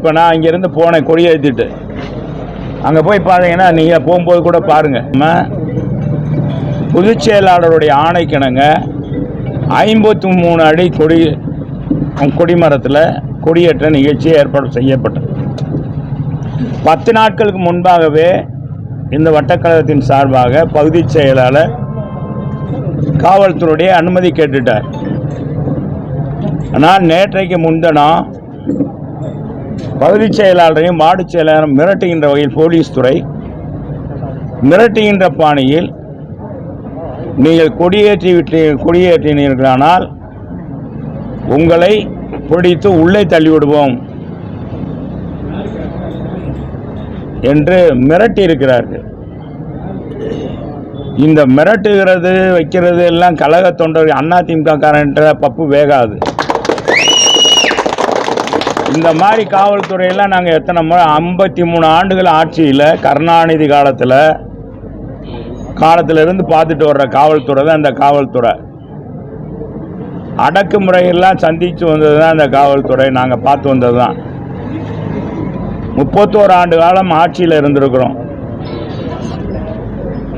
இப்போ நான் இங்கேருந்து போனேன் கொடி ஏற்றிட்டு அங்கே போய் பார்த்தீங்கன்னா நீங்கள் போகும்போது கூட பாருங்கள் நம்ம பொதுச் செயலாளருடைய ஆணைக்கிணங்க ஐம்பத்தி மூணு அடி கொடி கொடிமரத்தில் கொடியேற்ற நிகழ்ச்சி ஏற்பாடு செய்யப்பட்டது. பத்து நாட்களுக்கு முன்பாகவே இந்த வட்டக்கழகத்தின் சார்பாக பகுதிச் செயலாளர் காவல்துறையுடைய அனுமதி கேட்டுட்டார். ஆனால் நேற்றைக்கு முன்தினம் பகுதிச் செயலாளரையும் மாடுச் செயலாளரும் மிரட்டுகின்ற வகையில் போலீஸ் துறை மிரட்டுகின்ற பாணியில் நீங்கள் கொடியேற்றி விட்டு கொடியேற்றினீர்களானால் உங்களை பிடித்து உள்ளே தள்ளிவிடுவோம் என்று மிரட்டி இருக்கிறார்கள் இந்த மிரட்டுகிறது வைக்கிறது எல்லாம் கழக தொண்டர் அதிமுக காரன்ற பப்பு வேகாது. இந்த மாதிரி காவல்துறையெல்லாம் நாங்கள் எத்தனை முறை ஐம்பத்தி மூணு ஆண்டுகள் ஆட்சியில் கருணாநிதி காலத்தில் காலத்திலிருந்து பார்த்துட்டு வர்ற காவல்துறை தான் இந்த காவல்துறை. அடக்குமுறையெல்லாம் சந்தித்து வந்தது தான் இந்த காவல்துறை நாங்கள் பார்த்து வந்தது தான். முப்பத்தோரு ஆண்டு காலம் ஆட்சியில் இருந்திருக்கிறோம்.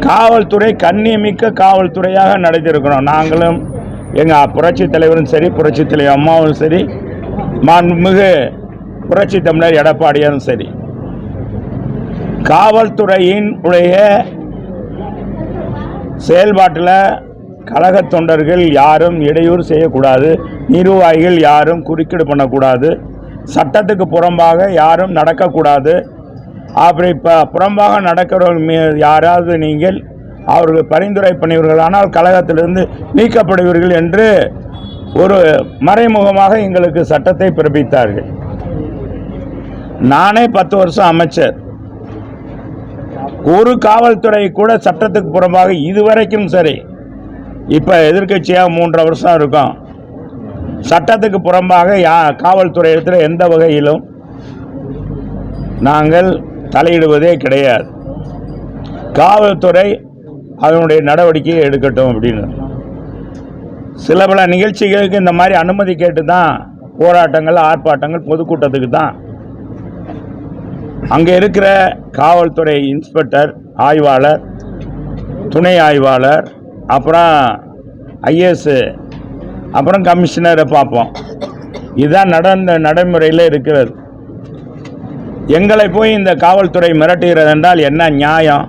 காவல்துறை கண்ணியமிக்க காவல்துறையாக நடத்திருக்கிறோம். நாங்களும் எங்கள் புரட்சி தலைவரும் சரி புரட்சி தலைவர் அம்மாவும் சரி மாண்புமிகு புரட்சி தமிழர் எடப்பாடியாரும் சரி காவல்துறையின் உடைய செயல்பாட்டில் கழக தொண்டர்கள் யாரும் இடையூறு செய்யக்கூடாது நிர்வாகிகள் யாரும் குறுக்கீடு பண்ணக்கூடாது சட்டத்துக்கு புறம்பாக யாரும் நடக்கக்கூடாது. அப்படி இப்போ புறம்பாக நடக்கிறவர்கள் மீ யாராவது நீங்கள் அவர்கள் பரிந்துரை பண்ணியவர்கள் ஆனால் கழகத்திலிருந்து நீக்கப்படுவீர்கள் என்று ஒரு மறைமுகமாக எங்களுக்கு சட்டத்தை பிறப்பித்தார்கள். நானே பத்து வருஷம் அமைச்சர். ஒரு காவல்துறை கூட சட்டத்துக்கு புறம்பாக இதுவரைக்கும் சரி இப்போ எதிர்க்கட்சியாக மூன்றரை வருஷம் இருக்கும். சட்டத்துக்கு புறம்பாக யா காவல்துறையிடத்தில் எந்த வகையிலும் நாங்கள் தலையிடுவதே கிடையாது. காவல்துறை அதனுடைய நடவடிக்கையை எடுக்கட்டும் அப்படின்னு. சில பல நிகழ்ச்சிகளுக்கு இந்த மாதிரி அனுமதி கேட்டு தான் போராட்டங்கள் ஆர்ப்பாட்டங்கள் பொதுக்கூட்டத்துக்கு தான். அங்கே இருக்கிற காவல்துறை இன்ஸ்பெக்டர் ஆய்வாளர் துணை ஆய்வாளர் அப்புறம் ஐஏஎஸ்ஸு அப்புறம் கமிஷனரை பார்ப்போம். இதுதான் நடந்த நடைமுறையில் இருக்கிறது. எங்களை போய் இந்த காவல்துறை மிரட்டுகிறது என்றால் என்ன நியாயம்?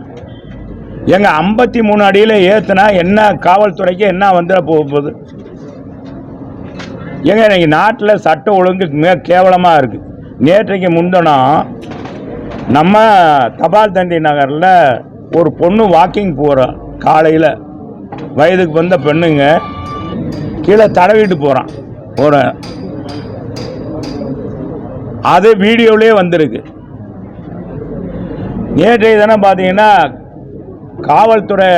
எங்க ஐம்பத்தி மூணு அடியில் ஏற்றுனா என்ன காவல்துறைக்கு என்ன வந்துட போக போகுது? ஏங்க இன்னைக்கு நாட்டில் சட்ட ஒழுங்கு மிக கேவலமாக இருக்குது நேற்றைக்கு முந்தினம் நம்ம தபால் தண்டி நகரில் ஒரு பொண்ணு வாக்கிங் போகிறோம் காலையில். வயதுக்கு வந்த பெண்ணுங்க கீழே தடவிட்டு போகிறான் ஒரு அது வீடியோவிலே வந்திருக்கு. நேற்றைய தினம் பார்த்தீங்கன்னா காவல்துறை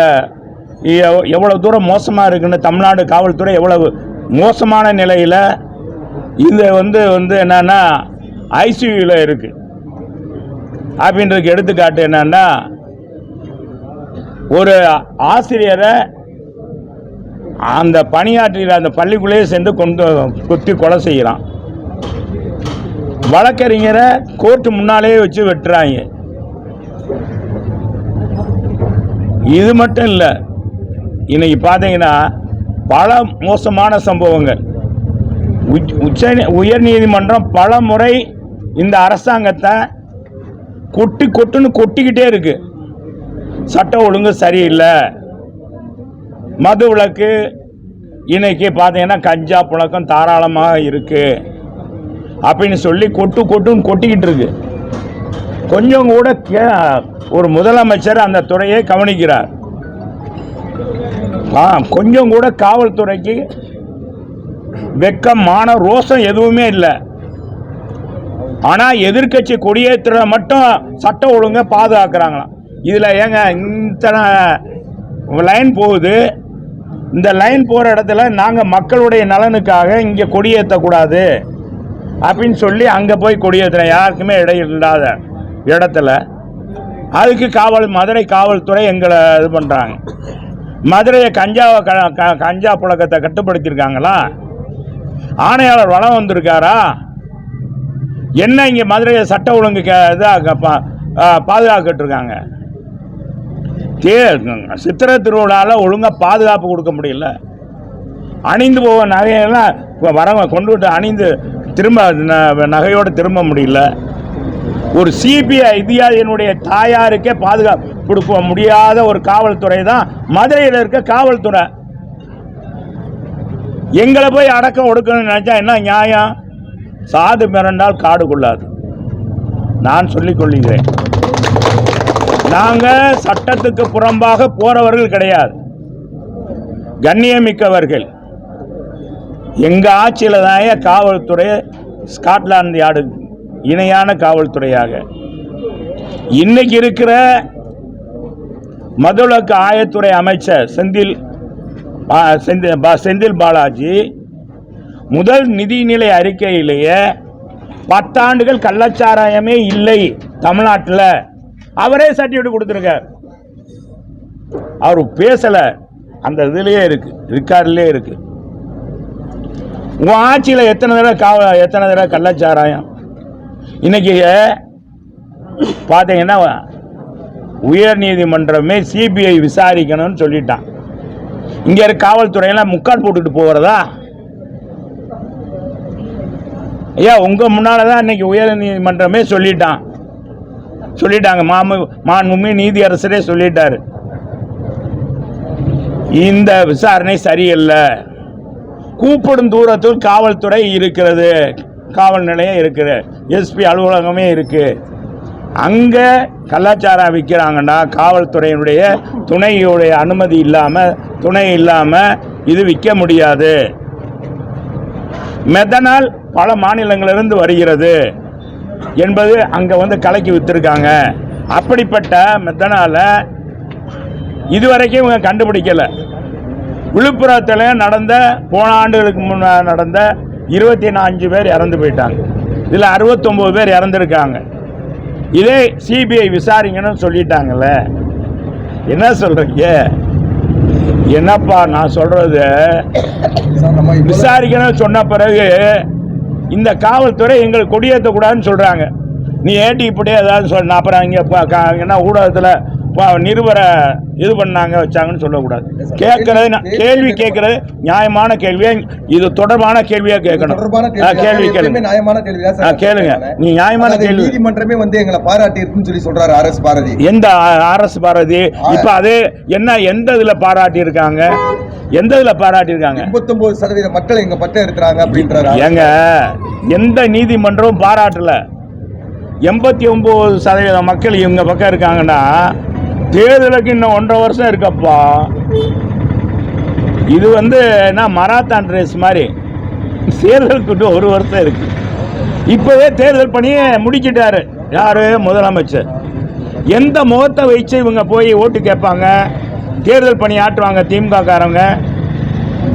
எவ்- தூரம் மோசமாக இருக்குன்னு தமிழ்நாடு காவல்துறை எவ்வளவு மோசமான நிலையில் இது வந்து வந்து என்னென்னா ஐசியூவில் இருக்குது அப்படின்றதுக்கு எடுத்துக்காட்டு என்னன்னா ஒரு ஆசிரியரை அந்த பணியாற்றுகிற அந்த பள்ளிக்குள்ளேயே சென்று கொண்டு குத்தி கொலை செய்கிறான் வழக்கறிஞரை கோர்ட்டு முன்னாலேயே வச்சு வெட்டுறாங்க. இது மட்டும் இல்லை இன்னைக்கு பார்த்தீங்கன்னா பல மோசமான சம்பவங்கள். உச்ச- உச்ச உயர் நீதிமன்றம் பல முறை இந்த அரசாங்கத்தை கொட்டி கொட்டுன்னு கொட்டிக்கிட்டே இருக்கு. சட்ட ஒழுங்கு சரியில்லை. மது விளக்கு இன்னைக்கு பார்த்தீங்கன்னா கஞ்சா புழக்கம் தாராளமாக இருக்கு. அப்படின்னு சொல்லி கொட்டு கொட்டுன்னு கொட்டிக்கிட்டு இருக்கு. கொஞ்சம் கூட கே ஒரு முதலமைச்சர் அந்த துறையை கவனிக்கிறார். ஆ கொஞ்சம் கூட காவல்துறைக்கு வெக்கமான ரோஷம் ரோசம் எதுவுமே இல்லை. ஆனால் எதிர்க்கட்சி கொடியேற்ற மட்டும் சட்ட ஒழுங்கை பாதுகாக்கிறாங்களாம். இதில் ஏங்க இத்தனை லைன் போகுது? இந்த லைன் போகிற இடத்துல நாங்கள் மக்களுடைய நலனுக்காக இங்கே கொடியேற்றக்கூடாது அப்படின்னு சொல்லி அங்கே போய் கொடியேற்றுறேன் யாருக்குமே இடையில் இல்லாத இடத்துல அதுக்கு காவல் மதுரை காவல்துறை எங்களை இது பண்ணுறாங்க மதுரையை கஞ்சாவை க க- கஞ்சா புழக்கத்தை கட்டுப்படுத்தியிருக்காங்களா? ஆணையாளர் வளம் வந்திருக்காரா? என்ன இங்கே மதுரையை சட்ட ஒழுங்கு கே- இதாக பா- பாதுகாக்கிட்டு இருக்காங்க தே சித்திரை திருவிழாவில் ஒழுங்காக பாதுகாப்பு கொடுக்க முடியல. அணிந்து போக நகையெல்லாம் வரவங்க கொண்டு விட்டு அணிந்து திரும்ப ந- நகையோடு திரும்ப முடியல. ஒரு சிபிஐ இந்தியாவினுடைய தாயாருக்கே பாதுகாப்பு கொடுக்க முடியாத ஒரு காவல்துறை தான் மதுரையில் இருக்க காவல்துறை. எங்களை போய் அடக்கம் ஒடுக்கணும்னு நினச்சா என்ன நியாயம்? சாது மிரண்டால் காடு கொள்ளாது. நான் சொல்லிக் கொள்கிறேன். நாங்கள் சட்டத்துக்கு புறம்பாக போறவர்கள் கிடையாது. கண்ணியமிக்கவர்கள். எங்கள் ஆட்சியில் தான் காவல்துறை ஸ்காட்லாந்து யார்டு இணையான காவல்துறையாக. இன்னைக்கு இருக்கிற மதுளக்கு ஆயத்துறை அமைச்சர் செந்தில் செந்தில் பா- செந்தில் பாலாஜி முதல் நிதிநிலை அறிக்கையிலேயே பத்தாண்டுகள் கள்ளச்சாராயமே இல்லை தமிழ்நாட்டில். அவரே சர்டிஃபிகேட் கொடுத்துருக்கார். அவர் பேசல. அந்த இதுலயே இருக்கு ரிக்கார்ட்லயே இருக்கு. உன் ஆட்சியில் எத்தனை தடவை காவ எத்தனை தடவை கள்ளச்சாராயம்? இன்னைக்கு பார்த்தீங்கன்னா உயர் நீதிமன்றமே சிபிஐ விசாரிக்கணும்னு சொல்லிட்டான். இங்கே இருக்க காவல்துறையெல்லாம் முக்கால் போட்டுட்டு போகிறதா ஐயா உங்கள் முன்னால் தான் இன்னைக்கு உயர் நீதிமன்றமே சொல்லிட்டான். சொல்லிட்டாங்க. மாமு மாண்புமி நீதியரசரே சொல்லிட்டார். இந்த விசாரணை சரியில்லை. கூப்பிடும் தூரத்தில் காவல்துறை இருக்கிறது. காவல் நிலையம் இருக்குது எஸ்பி அலுவலகமே இருக்குது அங்கே கலாச்சாரம் விற்கிறாங்கன்னா காவல்துறையினுடைய துணையுடைய அனுமதி இல்லாமல் துணை இல்லாமல் இது விற்க முடியாது. மெதனால் பல மாநிலங்களிலிருந்து வருகிறது என்பது அங்கே வந்து கலக்கி விற்றுருக்காங்க அப்படிப்பட்ட மெத்தனால் இதுவரைக்கும் இவங்க கண்டுபிடிக்கலை. விழுப்புரத்தில் நடந்த போன ஆண்டுகளுக்கு முன்ன நடந்த இருபத்தி நாலஞ்சு பேர் இறந்து போயிட்டாங்க. இதில் அறுபத்தொம்போது பேர் இறந்துருக்காங்க. இதே சிபிஐ விசாரிங்கன்னு சொல்லிட்டாங்கல்ல. என்ன சொல்கிறீங்க என்னப்பா நான் சொல்கிறது விசாரிக்கணும்னு சொன்ன பிறகு இந்த காவல்துறை எங்களுக்கு கொடியேற்றக்கூடாதுன்னு சொல்கிறாங்க நீ ஏட்டி இப்படியே ஏதாவது சொன்ன அப்புறம் இங்கே என்ன ஊடகத்தில் நிருபரை இது பண்ணாங்க வச்சாங்கன்னு சொல்லக்கூடாது. கேட்கறது கேள்வி கேட்கறது நியாயமான கேள்வியா இது தொடர்பான கேள்வியா கேட்கணும். கேள்வி கேளுங்க. நியாயமான கேள்வி கேளுங்க. நீ நியாயமான கேள்வி. நீதிமன்றமே வந்து எங்களை பாராட்டி இருக்குன்னு சொல்லி சொல்றாரு ஆர் எஸ் பாரதி. எந்த ஆர்எஸ் பாரதி? இப்போ அது என்ன எந்த இதில் பாராட்டி இருக்காங்க எந்த இதில் பாராட்டி இருக்காங்க எண்பத்தொன்பது சதவீத மக்கள் எங்க பக்கம் இருக்கிறாங்க அப்படின்றாரு ஏங்க எந்த நீதிமன்றமும் பாராட்டல. எண்பத்தி ஒன்பது சதவீத மக்கள் இவங்க பக்கம் இருக்காங்கன்னா தேர்தலுக்கு இன்னும் ஒன்றரை வருஷம் இருக்கப்பா. இது வந்து என்ன மராத்தான் ரேஸ் மாதிரி. தேர்தலுக்கு ஒரு வருஷம் இருக்கு. இப்போவே தேர்தல் பணியை முடிச்சிட்டாரு. யாரு? முதலமைச்சர். எந்த முகத்தை வச்சு இவங்க போய் ஓட்டு கேட்பாங்க? தேர்தல் பணி ஆட்டுவாங்க திமுககாரங்க.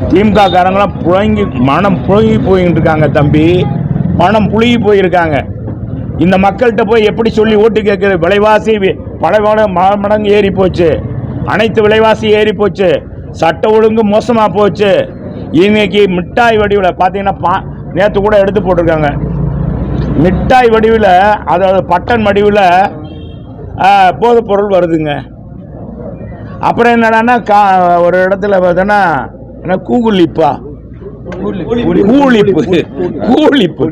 திமுககாரங்களாம் புழங்கி மனம் புழங்கி போயிட்டு இருக்காங்க தம்பி. மனம் புழுகி போயிருக்காங்க. இந்த மக்கள்கிட்ட போய் எப்படி சொல்லி ஓட்டு கேட்குறது? விலைவாசி பல மடங்கு ஏறி போச்சு. அனைத்து விலைவாசி ஏறி போச்சு. சட்ட ஒழுங்கு மோசமாக போச்சு. இன்னைக்கு மிட்டாய் வடிவில் பார்த்தீங்கன்னா பா நேற்று கூட எடுத்து போட்டிருக்காங்க. மிட்டாய் வடிவில் அதாவது பட்டன் வடிவில் போதைப் பொருள் வருதுங்க. அப்புறம் என்னடான்னா கா ஒரு இடத்துல பார்த்தோன்னா என்ன கூகுளிப்பா? கூலிப்பு கூலிப்பு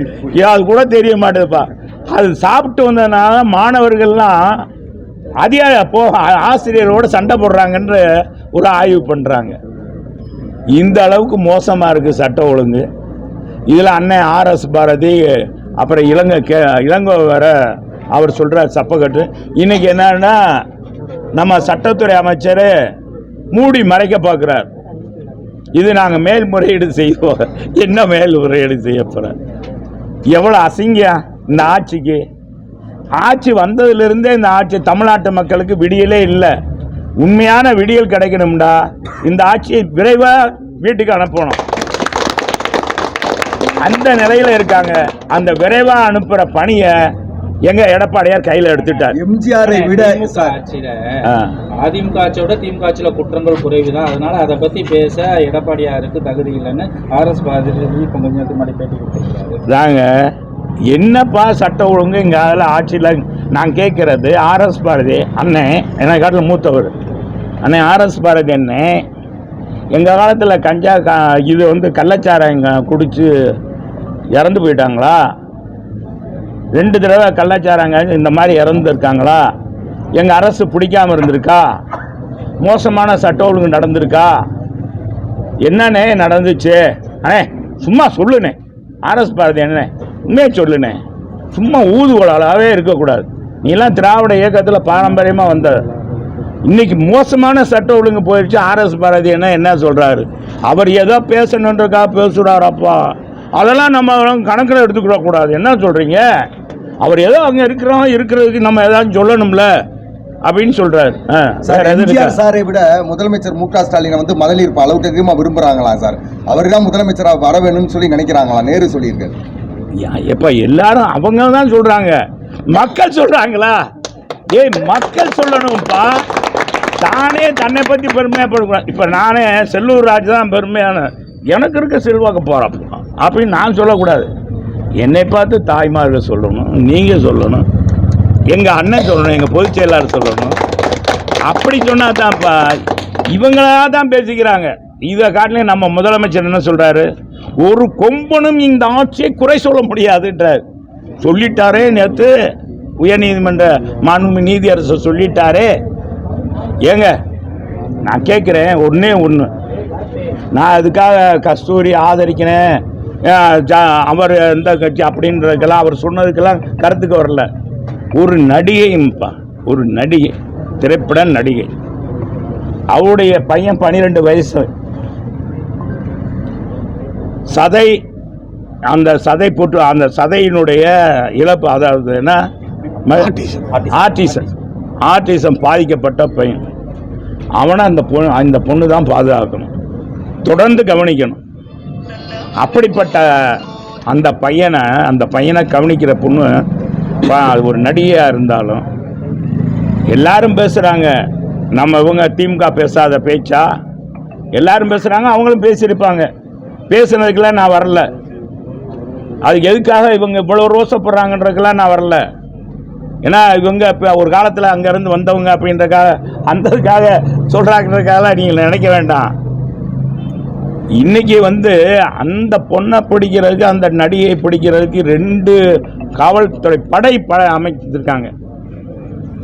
அது கூட தெரிய மாட்டேதுப்பா. அது சாப்பிட்டு வந்ததுனால மாணவர்கள்லாம் அதிகார போ ஆசிரியரோட சண்டை போடுறாங்கன்ற ஒரு ஆய்வு பண்ணுறாங்க இந்த அளவுக்கு மோசமாக இருக்குது சட்ட ஒழுங்கு. இதில் அண்ணன் ஆர்எஸ் பாரதி அப்புறம் இளங்கை கே இளங்கோ வேற அவர் சொல்கிற சப்பக்கட்டு. இன்றைக்கி என்னன்னா நம்ம சட்டத்துறை அமைச்சர் மூடி மறைக்க பார்க்குறார். இது நாங்கள் மேல்முறையீடு செய்வோம் என்ன மேல்முறையீடு செய்ய போகிறோம் எவ்வளோ அசிங்கம் இந்த ஆட்சிக்கு? ஆட்சி வந்ததிலிருந்தே இந்த ஆட்சி தமிழ்நாட்டு மக்களுக்கு விடியலே இல்லை. உண்மையான விடியல் கிடைக்கணும்டா. இந்த ஆட்சியை விரைவாக வீட்டுக்கு அனுப்பணும். அந்த நிலையில இருக்காங்க. அந்த விரைவாக அனுப்புகிற பணியை எங்க எடப்பாடியார் கையில் எடுத்துட்டார். எம்ஜிஆரை விட. அதிமுக ஆட்சியோட திமுக ஆட்சியில குற்றங்கள் குறைவுதான். அதனால அதை பத்தி பேச எடப்பாடியாருக்கு தகுதி இல்லைன்னு ஆர் எஸ் பாரதி இப்ப கொஞ்சம் பேட்டி கொடுத்திருக்காரு. தாங்க என்னப்பா சட்ட ஒழுங்கு? இங்கே அதில் ஆட்சியில் நான் கேட்குறது ஆர்எஸ் பாரதி அண்ணன் என்னை காட்டில் மூத்தவர். அண்ணன் ஆர்எஸ் பாரதி அண்ணன் எங்கள் காலத்தில் கஞ்சா கா இது வந்து கள்ளச்சாராயங்க குடித்து இறந்து போயிட்டாங்களா? ரெண்டு தடவை கள்ளச்சாராங்க இந்த மாதிரி இறந்துருக்காங்களா? எங்கள் அரசு பிடிக்காம இருந்திருக்கா? மோசமான சட்ட ஒழுங்கு நடந்திருக்கா? என்னண்ணே நடந்துச்சு? அண்ணே சும்மா சொல்லுண்ணே. ஆர்எஸ் பாரதி என்ன உண்மையை சொல்லுண்ணே சும்மா ஊதுகோலாவே இருக்கக்கூடாது. நீலாம் திராவிட இயக்கத்தில் பாரம்பரியமாக வந்த இன்னைக்கு மோசமான சட்ட ஒழுங்கு போயிடுச்சு. ஆர்எஸ் பாரதி என்ன என்ன சொல்கிறாரு அவர் ஏதோ பேசணுன்றக்கா பேசுகிறாரப்பா அதெல்லாம் நம்ம கணக்கில் எடுத்துக்கிட கூடாது. என்ன சொல்கிறீங்க அவர் ஏதோ அங்கே இருக்கிறோம் இருக்கிறதுக்கு நம்ம ஏதாச்சும் சொல்லணும்ல அப்படின்னு சொல்கிறாரு ஆ சார்? எம்ஜிஆர் சாரை விட முதலமைச்சர் மு க ஸ்டாலினை வந்து மகளிர் அளவுக்கு அதிகமா விரும்புறாங்களா சார்? அவர் தான் முதலமைச்சரா வர வேணும்னு சொல்லி நினைக்கிறாங்களா? நேரு சொல்லியிருக்காரு எப்போ எல்லாரும் அவங்க தான் சொல்கிறாங்க மக்கள் சொல்கிறாங்களா ஏய் மக்கள் சொல்லணும்ப்பா. தானே தன்னை பத்தி பெருமையாப்படக்கூடாது. இப்போ நானே செல்லூர் ராஜ் தான் பெருமையான. எனக்கு இருக்க செல்வாக்கு போகிறப்போ அப்படின்னு நான் சொல்லக்கூடாது. என்னை பார்த்து தாய்மார்கள் சொல்லணும் நீங்கள் சொல்லணும் எங்கள் அண்ணன் சொல்லணும் எங்கள் பொதுச் செயலாளர் சொல்லணும். அப்படி சொன்னால் தான்ப்பா இவங்களா தான் பேசிக்கிறாங்க. இதை காட்டிலையும் நம்ம முதலமைச்சர் என்ன சொல்கிறாரு ஒரு கொம்பனும் இந்த ஆட்சியை குறை சொல்ல முடியாதுன்றார். சொல்லிட்டாரே நேற்று உயர்நீதிமன்ற மாண்பு நீதியரசர் சொல்லிட்டாரே. ஏங்க நான் கேட்குறேன் ஒன்றே ஒன்று நான் அதுக்காக கஸ்தூரி ஆதரிக்கிறேன். ஜா- அவர் இந்த கட்சி அப்படின்றதுக்கெல்லாம் அவர் சொன்னதுக்கெல்லாம் கருத்துக்கு வரல. ஒரு நடிகைப்பா ஒரு நடிகை திரைப்பட நடிகை. அவருடைய பையன் பன்னிரெண்டு வயசு. சதை அந்த சதை போட்டு அந்த சதையினுடைய இழப்பு அதாவது என்ன? ஆர்டிசம். ஆர்டிசம். பாதிக்கப்பட்ட பையன். அவனை அந்த பொண்ணு அந்த பொண்ணு தான் பாதுகாக்கணும். தொடர்ந்து கவனிக்கணும். அப்படிப்பட்ட அந்த பையனை அந்த பையனை கவனிக்கிற பொண்ணு அது ஒரு நடிகையாக இருந்தாலும் எல்லாரும் பேசுகிறாங்க நம்ம இவங்க திமுக பேசாத பேச்சா? எல்லாரும் பேசுகிறாங்க அவங்களும் பேசியிருப்பாங்க. பேசுனதுக்கெல்லாம் நான் வரல. அதுக்கு எதுக்காக இவங்க இவ்வளோ ரோசப்படுறாங்கன்றதுக்கெல்லாம் நான் வரல. ஏன்னா இவங்க இப்போ ஒரு காலத்தில் அங்கேருந்து வந்தவங்க அப்படின்றக்காக அந்ததுக்காக சொல்கிறாங்கிறதுக்காக நீங்கள் நினைக்க வேண்டாம். இன்றைக்கி வந்து அந்த பொண்ணை பிடிக்கிறதுக்கு அந்த நடிகை பிடிக்கிறதுக்கு ரெண்டு காவல்துறை படை படை அமைச்சிருக்காங்க.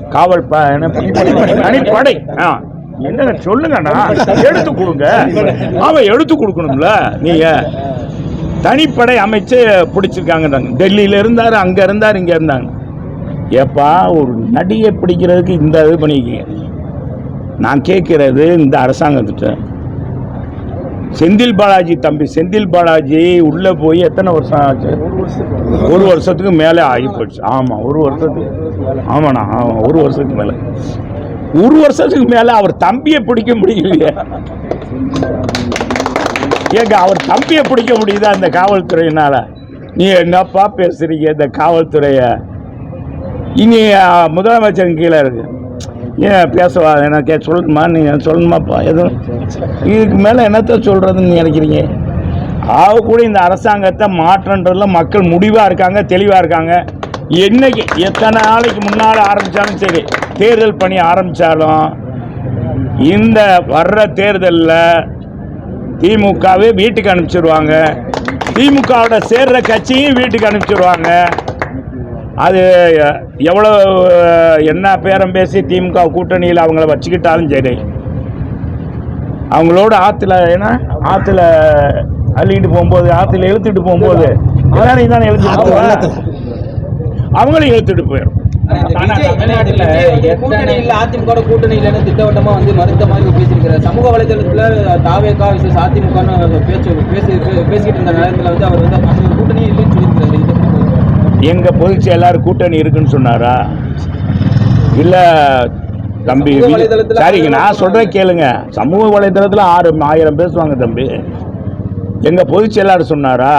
காவல் ப என்ன? தனிப்படை. ஆ. என்னங்க சொல்லுங்கண்ணா. எடுத்து கொடுங்க. அவன் எடுத்து கொடுக்கணும்ல நீங்க. தனிப்படை அமைச்சு பிடிச்சிருக்காங்க டெல்லியில இருந்தாரு அங்க இருந்தாரு இங்க இருந்தாங்க. ஏப்பா ஒரு நடிகை பிடிக்கிறதுக்கு இந்த இது பண்ணிக்க நான் கேட்கறது இந்த அரசாங்கத்திட்ட. செந்தில் பாலாஜி தம்பி செந்தில் பாலாஜி உள்ள போய் எத்தனை வருஷம் ஆச்சு? ஒரு வருஷத்துக்கு மேலே ஆகி போச்சு. ஆமாம் ஒரு வருஷத்துக்கு. ஆமாண்ணா ஆமாம் ஒரு வருஷத்துக்கு மேலே. ஒரு வருஷத்துக்கு மேலே அவர் தம்பியை பிடிக்க முடியலையே. ஏங்க அவர் தம்பியை பிடிக்க முடியுதா இந்த காவல்துறையினால? நீ என்னப்பா பேசுறீங்க இந்த காவல்துறையை? இனி முதலமைச்சரின் முதலமைச்சர் கீழே இருக்கு. ஏன் பேசவா? எனக்கு சொல்லணுமா? நீங்கள் சொல்லணுமாப்பா? எதுவும்? இதுக்கு மேலே என்னத்த சொல்கிறதுன்னு நினைக்கிறீங்க? ஆக கூட இந்த அரசாங்கத்தை மாற்றன்றதில் மக்கள் முடிவாக இருக்காங்க தெளிவாக இருக்காங்க. என்னைக்கு எத்தனை நாளைக்கு முன்னால் ஆரம்பித்தாலும் சரி தேர்தல் பணி ஆரம்பித்தாலும் இந்த வர்ற தேர்தலில் திமுகவே வீட்டுக்கு அனுப்பிச்சிருவாங்க. திமுகவோட சேர்ற கட்சியும் வீட்டுக்கு அனுப்பிச்சிருவாங்க. அது எவ்வளோ என்ன பேரம் பேசி திமுக கூட்டணியில் அவங்கள வச்சுக்கிட்டாலும் சரி. அவங்களோட ஆற்றுல ஏன்னா ஆற்றுல அள்ளிட்டு போகும்போது ஆற்றுல இழுத்துட்டு போகும்போது எல்லாரையும் தானே இழுத்துட்டு போவேன் அவங்களும் இழுத்துட்டு போயிடும் தமிழ்நாட்டுல கூட்டணி இல்ல அதிமுக கூட்டணி இல்லைன்னு திட்டவட்டமா வந்து மறுத்த மாதிரி பேசியிருக்கிறார். சமூக வலைதளத்துல தாவேகா விசேஷ அதிமுக பேச்சு பேசி பேசிக்கிட்டு இருந்த நேரத்துல வந்து அவர் வந்து அந்த கூட்டணி இல்லைன்னு பத்தி எங்கள் பொதுச் செயலாளர் கூட்டணி இருக்குன்னு சொன்னாரா? இல்லை தம்பி சரிங்க நான் சொல்கிறேன் கேளுங்க. சமூக வலைதளத்தில் ஆறு ஆயிரம் பேசுவாங்க தம்பி. எங்கள் பொதுச் செயலாளர் சொன்னாரா?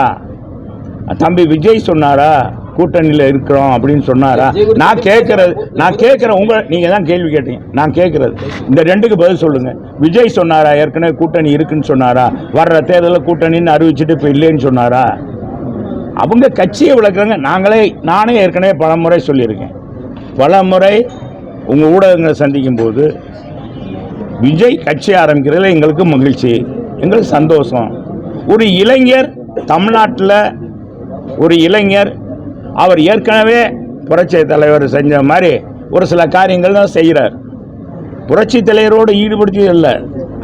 தம்பி விஜய் சொன்னாரா? கூட்டணியில் இருக்கிறோம் அப்படின்னு சொன்னாரா? நான் கேட்கறது நான் கேட்குறேன் உங்க நீங்கள் தான் கேள்வி கேட்டீங்க. நான் கேட்குறது இந்த ரெண்டுக்கு பதில் சொல்லுங்க. விஜய் சொன்னாரா? ஏற்கனவே கூட்டணி இருக்குன்னு சொன்னாரா? வர்ற தேர்தலில் கூட்டணின்னு அறிவிச்சிட்டு இப்போ இல்லைன்னு சொன்னாரா? அவங்க கட்சியை விளக்குறாங்க. நாங்களே நானே ஏற்கனவே பல முறை சொல்லியிருக்கேன். பல முறை உங்கள் ஊடகங்களை சந்திக்கும் போது விஜய் கட்சி ஆரம்பிக்கிறதுல எங்களுக்கு மகிழ்ச்சி எங்களுக்கு சந்தோஷம். ஒரு இளைஞர் தமிழ்நாட்டில் ஒரு இளைஞர் அவர் ஏற்கனவே புரட்சி தலைவர் செஞ்ச மாதிரி ஒரு சில காரியங்கள் தான் செய்கிறார். புரட்சி தலைவரோடு ஈடுபடுத்தி இல்லை.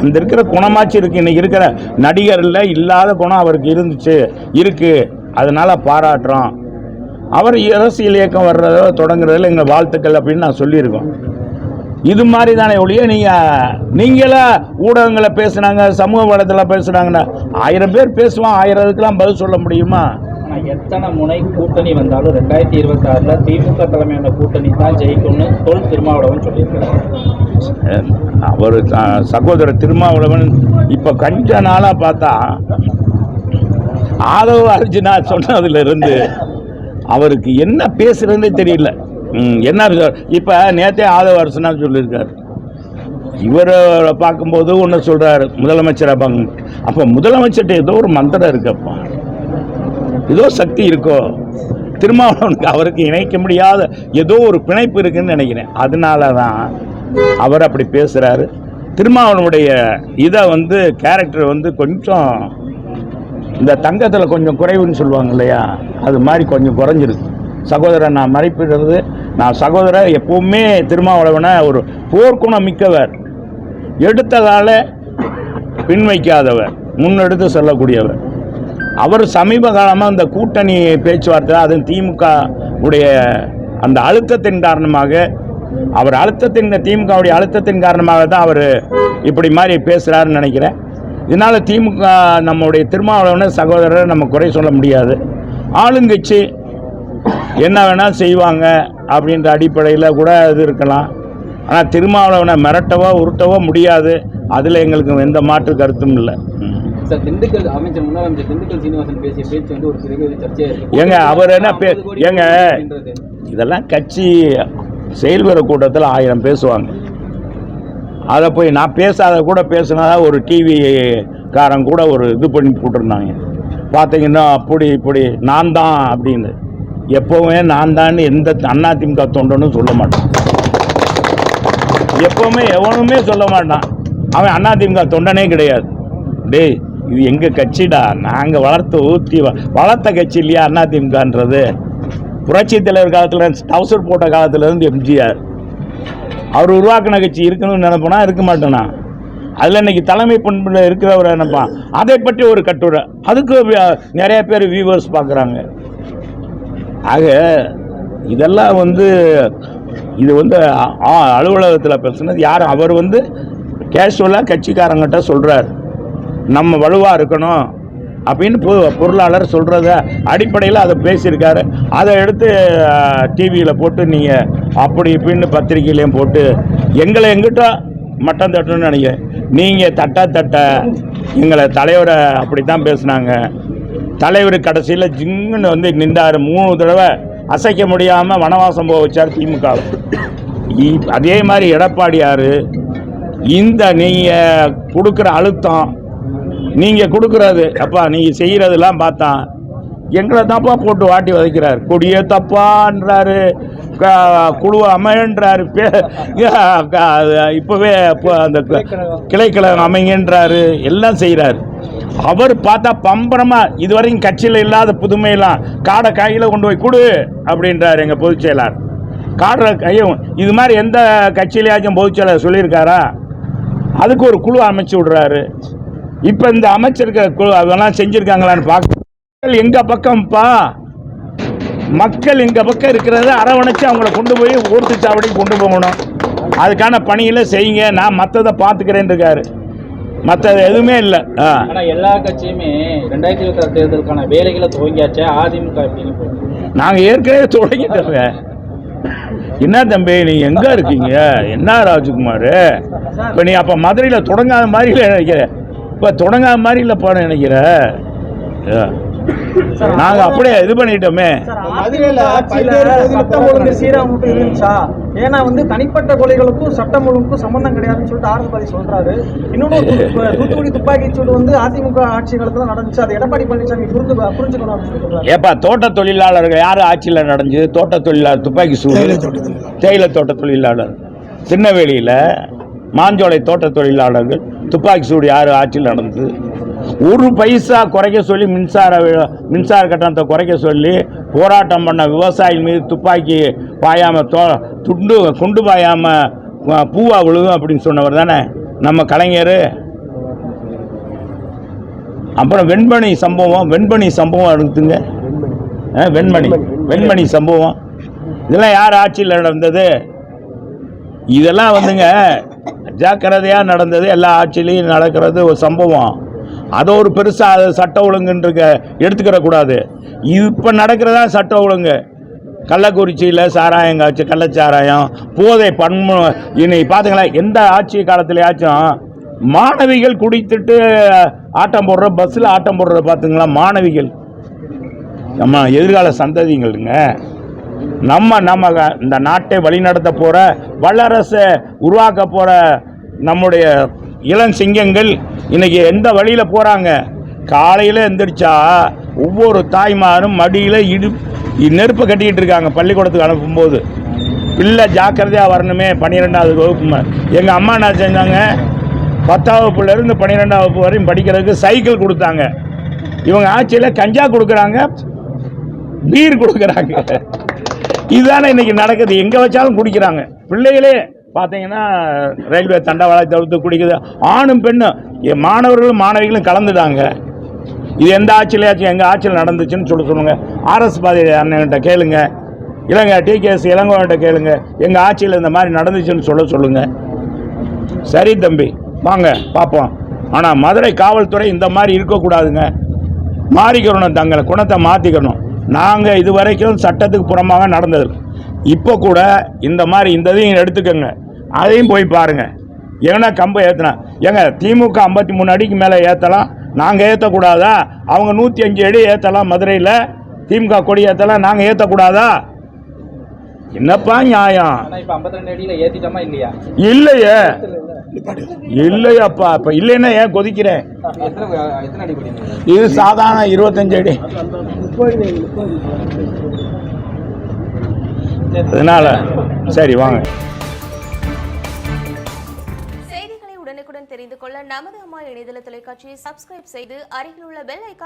அந்த இருக்கிற குணமாச்சு இருக்குது இன்னைக்கு இருக்கிற நடிகரில் இல்லாத குணம் அவருக்கு இருந்துச்சு இருக்குது அதனால் பாராட்டுறோம். அவர் அரசியல் இயக்கம் வர்றதோ தொடங்குறதில் எங்கள் வாழ்த்துக்கள் அப்படின்னு நான் சொல்லியிருக்கோம். இது மாதிரி தானே ஒழிய நீங்கள் நீங்களே ஊடகங்களை பேசுனாங்க சமூக வளத்தில் பேசுனாங்கன்னா ஆயிரம் பேர் பேசுவான் ஆயிரம் இதுக்கெல்லாம் பதில் சொல்ல முடியுமா? ஆனா எத்தனை முனை கூட்டணி வந்தாலும் ரெண்டாயிரத்தி இருபத்தி ஆறில் திமுக தலைமையான கூட்டணி தான் ஜெயிக்கும்னு தொல் திருமாவளவன் சொல்லியிருக்காரு அவர் சகோதரர் திருமாவளவன் இப்போ கொஞ்ச நாளாக பார்த்தா ஆதவ அர்ஜுனா சொன்னதுலேருந்து அவருக்கு என்ன பேசுறதுன்னே தெரியல. ம், என்ன இப்போ நேற்றே ஆதவ அரசுனா சொல்லியிருக்காரு. இவரை பார்க்கும்போது ஒன்று சொல்கிறாரு முதலமைச்சர் பார்க்க அப்போ முதலமைச்சர்கிட்ட ஏதோ ஒரு மந்திரம் இருக்கப்பா ஏதோ சக்தி இருக்கோ. திருமாவளவனுக்கு அவருக்கு இணைக்க முடியாத ஏதோ ஒரு பிணைப்பு இருக்குன்னு நினைக்கிறேன். அதனால தான் அவர் அப்படி பேசுகிறாரு திருமாவளவனுடைய இதை வந்து கேரக்டர் வந்து கொஞ்சம் இந்த தங்கத்தில் கொஞ்சம் குறைவுன்னு சொல்லுவாங்க இல்லையா? அது மாதிரி கொஞ்சம் குறைஞ்சிருக்கு. சகோதரன் நான் மறைப்பிடுறது நான் சகோதரர் எப்போவுமே திருமாவளவனை ஒரு போர்க்குணம் மிக்கவர். எடுத்ததால் பின்வைக்காதவர் முன்னெடுத்து சொல்லக்கூடியவர். அவர் சமீப காலமாக அந்த கூட்டணி பேச்சுவார்த்தை அதுவும் திமுக உடைய அந்த அழுத்தத்தின் காரணமாக அவர் அழுத்தத்தின் திமுகவுடைய அழுத்தத்தின் காரணமாக தான் அவர் இப்படி மாதிரி பேசுகிறாருன்னு நினைக்கிறேன். இதனால் திமுக நம்முடைய திருமாவளவன சகோதரரை நம்ம குறை சொல்ல முடியாது. ஆளுங்கட்சி என்ன வேணால் செய்வாங்க அப்படின்ற அடிப்படையில் கூட இது இருக்கலாம். ஆனால் திருமாவளவனை மிரட்டவோ உருட்டவோ முடியாது. அதில் எங்களுக்கு எந்த மாற்று கருத்தும் இல்லை. சார் திண்டுக்கல் அமைச்சர் முன்னாள் அமைச்சர் திண்டுக்கல் சீனிவாசன் பேசிய பேச்சு வந்து ஒரு பெரிய சர்ச்சையா இருக்கு. ஏங்க, அவர் என்ன பே- 50 கோடி ஏங்க. இதெல்லாம் கட்சி செயல்பெற கூட்டத்தில் ஆயிரம் பேசுவாங்க. அதை போய் நான் பேசாத கூட பேசினா ஒரு டிவி காரன் கூட ஒரு இது பண்ணி போட்டிருந்தாங்க. பார்த்தீங்கன்னா அப்படி இப்படி நான் தான் அப்படின்னு. எப்போவுமே நான் தான் எந்த அதிமுக தொண்டனும் சொல்ல மாட்டான். எப்போவுமே எவனுமே சொல்ல மாட்டான். அவன் அதிமுக தொண்டனே கிடையாது. டேய் இது எங்கள் கட்சிடா? நாங்கள் வளர்த்து ஊற்றி வ- வளர்த்த கட்சி இல்லையா அதிமுகன்றது புரட்சி தலைவர் காலத்தில் டவுசர் போட்ட காலத்துலேருந்து எம்ஜிஆர். அவர் உருவாக்கின கட்சி இருக்கணும்னு நினைப்போனா இருக்க மாட்டேனா அதில் இன்னைக்கு தலைமை பண்பில் இருக்கிறவர் நினைப்பான் அதை பற்றி ஒரு கட்டுரை. அதுக்கு நிறைய பேர் வியூவர்ஸ் பார்க்குறாங்க ஆக இதெல்லாம் வந்து இது வந்து அலுவலகத்தில் பேசுனது யார்? அவர் வந்து கேஷுவலாக கட்சிக்காரங்கிட்ட சொல்கிறார் நம்ம வலுவாக இருக்கணும் அப்படின்னு பொ பொருளாளர் சொல்கிறத அடிப்படையில் அதை பேசியிருக்காரு. அதை எடுத்து டிவியில் போட்டு நீங்கள் அப்படி இப்படின்னு பத்திரிக்கையிலையும் போட்டு எங்களை எங்கிட்ட மட்டம் தட்டணும்னு நினைக்கிறேன் நீங்கள் தட்டா தட்ட எங்களை தலைவரை அப்படி தான் பேசுனாங்க. தலைவர் கடைசியில் ஜிங்குன்னு வந்து நின்றார். மூணு தடவை அசைக்க முடியாமல் வனவாசம் போக வச்சார் திமுக அதே மாதிரி எடப்பாடியார் இந்த நீங்கள் கொடுக்குற அழுத்தம் நீங்கள் கொடுக்குறது. அப்பா நீங்கள் செய்கிறதெல்லாம் பார்த்தா எங்களை தான்ப்பா போட்டு வாட்டி வதைக்கிறார். கொடியே தப்பான்றாரு. குழுவை அமையன்றாரு. அது இப்போவே இப்போ அந்த கிளைக்கழகம் அமைங்கன்றாரு. எல்லாம் செய்கிறாரு அவர் பார்த்தா பம்பரமாக இதுவரைக்கும் கட்சியில் இல்லாத புதுமையெல்லாம் காடை கையில் கொண்டு போய் கொடு அப்படின்றார் எங்கள் பொதுச் செயலாளர். காடை கையும் இது மாதிரி எந்த கட்சியிலேயாச்சும் பொதுச் செயலாளர் சொல்லியிருக்காரா? அதுக்கு ஒரு குழு அமைச்சு விடுறாரு. இப்போ இந்த அமைச்சிருக்க குழு அதெல்லாம் செஞ்சுருக்காங்களான்னு பார்க்க எங்கள் பக்கம்ப்பா? மக்கள் எங்கள் பக்கம் இருக்கிறத அரவணைச்சு அவங்கள கொண்டு போய் ஊர்த்து சாவடிக்கு கொண்டு போகணும். அதுக்கான பணிகளை செய்யுங்க. நான் மற்றதை பார்த்துக்கிறேன்னு இருக்காரு மற்றது எதுவுமே இல்லை. ஆ. ஆனா எல்லா கட்சியுமே ரெண்டாயிரத்தி இருபத்தி ஆறு தேர்தலுக்கான வேலைகளை துவங்கியாச்சே அதிமுக. நாங்கள் ஏற்கனவே தொடங்கிட்டோங்க என்ன தம்பி நீ எங்கே இருக்கீங்க? என்ன ராஜ்குமார்? இப்போ நீ அப்போ மதுரையில் தொடங்காத மாதிரி இல்லை நினைக்கிற. இப்போ தொடங்காத மாதிரி இல்லைப்பா நினைக்கிற? ஆ. நாங்க அப்படியே இது பண்ணிட்டோமே. ஏன்னா வந்து தனிப்பட்ட கொலைகளுக்கும் சட்டம் ஒழுங்குக்கும் சம்பந்தம் கிடையாதுன்னு சொல்லிட்டு ஆரம்பதி சொல்றாரு. இன்னொன்னு து- தூத்துக்குடி துப்பாக்கி சூடு வந்து அதிமுக ஆட்சி காலத்துல நடந்துச்சு. அது எடப்பாடி பழனிசாமி புரிந்து புரிஞ்சுக்கணும் ஏப்பா தோட்ட தொழிலாளர்கள் யார் ஆட்சியில் நடந்துச்சு? தோட்ட தொழிலாளர் துப்பாக்கி சூடு? தேயிலை தோட்ட தொழிலாளர். திருநெல்வேலியில் மாஞ்சோலை தோட்ட தொழிலாளர்கள் துப்பாக்கி சூடு யார் ஆட்சியில் நடந்தது? ஒரு பைசா குறைக்க சொல்லி மின்சார மின்சார கட்டணத்தை குறைக்க சொல்லி போராட்டம் பண்ண விவசாயி மீது துப்பாக்கி பாயாமல் தோ துண்டு குண்டு பாயாமல் பூவா விழுகும் அப்படின்னு சொன்னவர் தானே? நம்ம கலைஞர். அப்புறம் வெண்மணி சம்பவம் வெண்மணி சம்பவம் எடுத்துங்க ஆ, வெண்மணி வெண்மணி சம்பவம். இதெல்லாம் யார் ஆட்சியில் நடந்தது? இதெல்லாம் வந்துங்க ஜாக்கிரதையாக நடந்தது எல்லா ஆட்சியிலையும் நடக்கிறது ஒரு சம்பவம். அதை ஒரு பெருசாக அது சட்ட ஒழுங்குன்றிருக்க எடுத்துக்கிற கூடாது. இப்போ நடக்கிறதா சட்ட ஒழுங்கு. கள்ளக்குறிச்சியில் சாராயம் காய்ச்சி கள்ளச்சாராயம் போதை பன்மு இன்னைக்கு பார்த்தீங்களா எந்த ஆட்சி காலத்துலையாச்சும் மாணவிகள் குடித்துட்டு ஆட்டம் போடுற பஸ்ஸில் ஆட்டம் போடுறத பார்த்துங்களா மாணவிகள். நம்ம எதிர்கால சந்ததிங்களுங்க நம்ம நம்ம இந்த நாட்டை வழிநடத்த போகிற வல்லரசை உருவாக்க போகிற நம்முடைய இளம் சிங்கங்கள் இன்றைக்கி எந்த வழியில் போகிறாங்க காலையில் எந்திரிச்சா ஒவ்வொரு தாய்மாரும் மடியில் இடு இ- நெருப்பு கட்டிக்கிட்டு இருக்காங்க பள்ளிக்கூடத்துக்கு அனுப்பும்போது. பிள்ளை ஜாக்கிரதையாக வரணுமே பன்னிரெண்டாவது வகுப்பு எங்கள் அம்மா என்ன செஞ்சாங்க? பத்தாம் வகுப்புலேருந்து பன்னிரெண்டாம் வகுப்பு வரையும் படிக்கிறதுக்கு சைக்கிள் கொடுத்தாங்க. இவங்க ஆட்சியில் கஞ்சா கொடுக்குறாங்க பீர் கொடுக்குறாங்க. இதுதானே இன்னைக்கு நடக்குது. எங்கே வச்சாலும் குடிக்கிறாங்க. பிள்ளைகளே பார்த்தீங்கன்னா ரயில்வே தண்டவாளத்தை தவிர்த்து குடிக்குது. ஆணும் பெண்ணும் மாணவர்களும் மாணவிகளும் கலந்துட்டாங்க. இது எந்த ஆட்சியிலையாச்சும் எங்கள் ஆட்சியில் நடந்துச்சுன்னு சொல்ல சொல்லுங்கள் ஆர்எஸ் பாதி அண்ணன்கிட்ட கேளுங்க. இளங்க டிகேஎஸ் இளங்கோன்கிட்ட கேளுங்க. எங்கள் ஆட்சியில் இந்த மாதிரி நடந்துச்சுன்னு சொல்ல சொல்லுங்க. சரி தம்பி வாங்க பார்ப்போம் ஆனால் மதுரை காவல்துறை இந்த மாதிரி இருக்கக்கூடாதுங்க. மாறிக்கணும் தங்களை குணத்தை மாற்றிக்கணும் நாங்கள் இது வரைக்கும் சட்டத்துக்கு புறமாக நடந்தது. இப்போ கூட இந்த மாதிரி இந்த இதையும் எடுத்துக்கோங்க. அதையும் போய் பாருங்கள் ஏன்னா கம்பை ஏற்றினா ஏங்க திமுக ஐம்பத்தி மூணு அடிக்கு மேலே ஏற்றலாம் நாங்கள் ஏற்றக்கூடாதா அவங்க நூற்றி அஞ்சு அடி ஏற்றலாம் மதுரையில். திமுக கொடி ஏற்றலாம் நாங்கள் ஏற்றக்கூடாதா என்னப்பா நியாயம்? ஆனா இப்ப 52 அடியில ஏத்திட்டோமா இல்லையா? இல்லையே. இல்லையாப்பா இப்போ இல்லைன்னா ஏன் கொதிக்கிறேன் இது சாதாரண இருபத்தஞ்சு அடி. அதனால சரி வாங்க. செய்திகளை உடனுக்குடன் தெரிந்து கொள்ள நமது அம்மா இணையதள தொலைக்காட்சியை சப்ஸ்கிரைப் செய்து அருகில் உள்ள பெல் ஐக்கான்